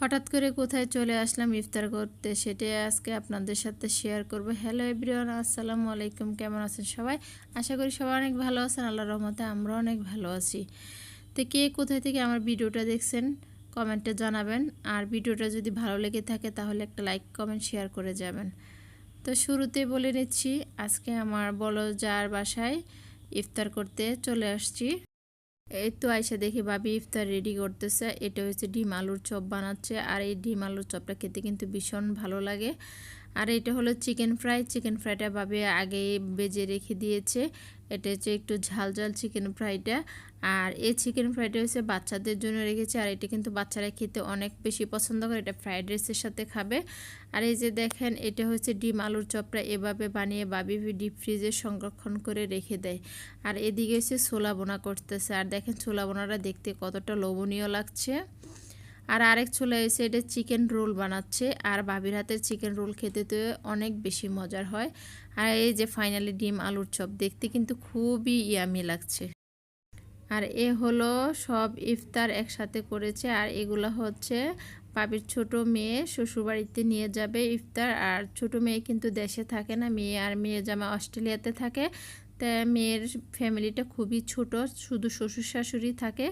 হঠাৎ করে কোথায় চলে আসলাম ইফতার করতে সেটাই আজকে আপনাদের সাথে শেয়ার করব। হ্যালো এভরিওয়ান আসসালামু আলাইকুম, কেমন আছেন সবাই? আশা করি সবাই অনেক ভালো আছেন আল্লাহ রহমতে আমরা অনেক ভালো আছি। তো কে কোথায় থেকে আমার ভিডিওটা দেখছেন, কমেন্টে জানাবেন। আর ভিডিওটা যদি ভালো লেগে থাকে তাহলে একটা লাইক, কমেন্ট শেয়ার করে যাবেন। তো শুরুতে বলে নিচ্ছি, আজকে আমার বলো যার বাসায় ইফতার করতে চলে আসছি। এই তো আইসা দেখি ভাবি ইফতার রেডি করতেছে। এটা হচ্ছে ডিম আলুর চপ বানাচ্ছে। আর এই ডিম আলুর চপটা খেতে কিন্তু ভীষণ ভালো লাগে। আর এটা হলো চিকেন ফ্রাই। চিকেন ফ্রাইটা ভাবে আগে বেজে রেখে দিয়েছে। এটা হচ্ছে একটু ঝাল ঝাল চিকেন ফ্রাইটা। আর এই চিকেন ফ্রাইটা হচ্ছে বাচ্চাদের জন্য রেখেছে। আর এটা কিন্তু বাচ্চারা খেতে অনেক বেশি পছন্দ করে। এটা ফ্রাইড রাইসের সাথে খাবে। আর এই যে দেখেন, এটা হচ্ছে ডিম আলুর চপটা এভাবে বানিয়ে বাবি ডিপ ফ্রিজে সংরক্ষণ করে রেখে দেয়। আর এদিকে হচ্ছে ছোলা বোনা করতেছে। আর দেখেন ছোলা বোনাটা দেখতে কতটা লোভনীয় লাগছে। আর আরেক চলে এসে এটা চিকেন রোল বানাচ্ছে। আর বাবির হাতের চিকেন রোল খেতে তো অনেক বেশি মজার হয়। আর এই যে ফাইনালি ডিম আলুর চপ, দেখতে কিন্তু খুবই ইয়ামি লাগছে। আর এ হলো সব ইফতার একসাথে করেছে। আর এগুলো হচ্ছে বাবির ছোট মেয়ে শ্বশুরবাড়িতে নিয়ে যাবে ইফতার। আর ছোট মেয়ে কিন্তু দেশে থাকে না, মেয়ে আর মেয়ে জামা অস্ট্রেলিয়াতে থাকে। তা মেয়ের ফ্যামিলিটা খুবই ছোট, শুধু শ্বশুর শাশুড়ি থাকে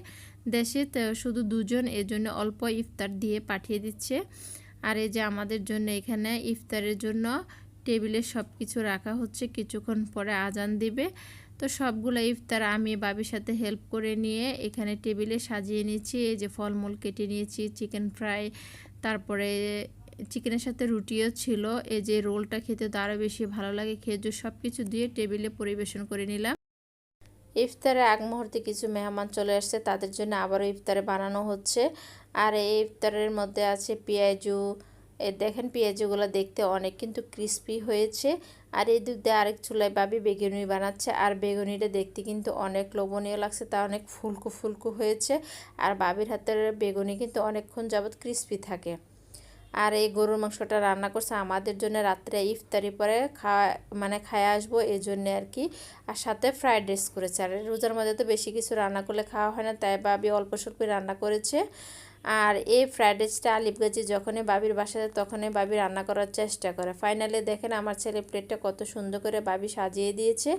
দেশে শুধু দুজন, এজন্য অল্প ইফতার দিয়ে পাঠিয়ে দিচ্ছে। আর এই যে আমাদের জন্য এখানে ইফতারের জন্য টেবিলে সব কিছু রাখা হচ্ছে, কিছুক্ষণ পরে আজান দিবে। তো সবগুলো ইফতার আমি বাবির সাথে হেল্প করে নিয়ে এখানে টেবিলে সাজিয়ে নিয়েছি। এই যে ফলমূল কেটে নিয়েছি, চিকেন ফ্রাই, তারপরে চিকেনের সাথে রুটিও ছিল। এই যে রোলটা খেতে তো আরও বেশি ভালো লাগে। খেজুর সব কিছু দিয়ে টেবিলে পরিবেশন করে নিলাম। ইফতারে আগ মুহূর্তে কিছু মেহমান চলে আসছে। তাদের জন্য আবারও ইফতারে বানানো হচ্ছে। আর এই ইফতারের মধ্যে আছে পেঁয়াজু। দেখেন পেঁয়াজুগুলো দেখতে অনেক কিন্তু ক্রিস্পি হয়েছে। আর এই দুধ আরেক চুলায় বাবি বেগুনি বানাচ্ছে। আর বেগুনিটা দেখতে কিন্তু অনেক লোভনীয় লাগছে। তা অনেক ফুলকু ফুলকু হয়েছে। আর বাবির হাতের বেগুনি কিন্তু অনেকক্ষণ যাবৎ ক্রিস্পি থাকে। আর এই গরুর মাংসটা রান্না করছে আমাদের জন্য রাত্রে ইফতারি পরে খাওয়া মানে খায় আসব এই জন্যে আর কি। আর সাথে ফ্রাইড রাইস করেছে। আর রোজার মধ্যে তো বেশি কিছু রান্না করলে খাওয়া হয় না, তাই বাবি অল্প স্বল্প রান্না করেছে। আর এই ফ্রাইড রাইসটা আলিপ গাছি যখনই বাবির বাসায় তখনই বাবি রান্না করার চেষ্টা করে। ফাইনালি দেখেন আমার ছেলে প্লেটটা কত সুন্দর করে বাবি সাজিয়ে দিয়েছে।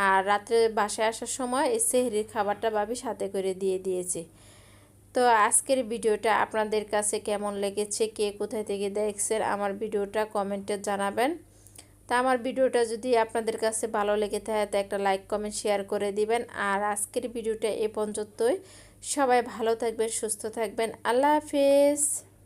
আর রাত্রে বাসায় আসার সময় এই সেহরির খাবারটা বাবি সাথে করে দিয়ে দিয়েছে। তো আজকের ভিডিওটা আপনাদের কাছে কেমন লেগেছে, কে কোথায় থেকে দেখছেন আমার ভিডিওটা কমেন্টে জানাবেন। তা আমার ভিডিওটা যদি আপনাদের কাছে ভালো লেগে থাকে, তো একটা লাইক, কমেন্ট, শেয়ার করে দিবেন। আর আজকের ভিডিওটা এ পর্যন্তই। সবাই ভালো থাকবেন, সুস্থ থাকবেন। আল্লাহ হাফেজ।